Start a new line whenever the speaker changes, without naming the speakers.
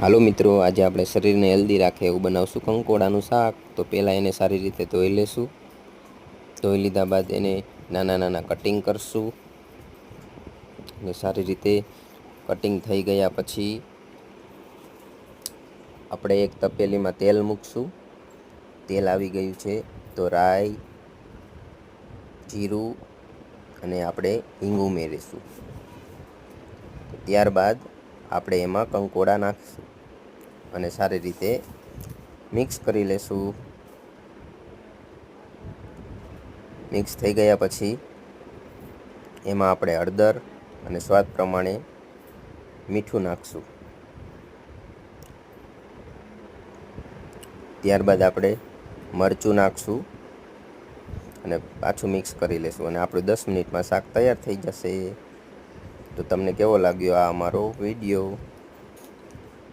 હાલો મિત્રો, આજે આપણે શરીરને હેલ્ધી રાખે એવું બનાવશું. કંકોડાનું શાક, તો પહેલાં એને સારી રીતે ધોઈ લેશું. ધોઈ લીધા બાદ એને નાના નાના કટિંગ કરશું. અને સારી રીતે કટિંગ થઈ ગયા પછી આપણે એક તપેલીમાં તેલ મૂકશું. તેલ આવી ગયું છે, તો રાઈ, જીરું અને આપણે હિંગ ઉમેરીશું. ત્યારબાદ આપણે એમાં કંકોડા નાખીશું. અને સારી રીતે મિક્સ કરી લેશું. મિક્સ થઈ ગયા પછી એમાં આપણે હળદર અને સ્વાદ પ્રમાણે મીઠું નાખશું. ત્યારબાદ આપણે મરચું નાખશું અને પાછું મિક્સ કરી લેશું અને આપણું દસ મિનિટમાં શાક તૈયાર થઈ જશે. તો તમને કેવો લાગ્યો આ અમારો વીડિયો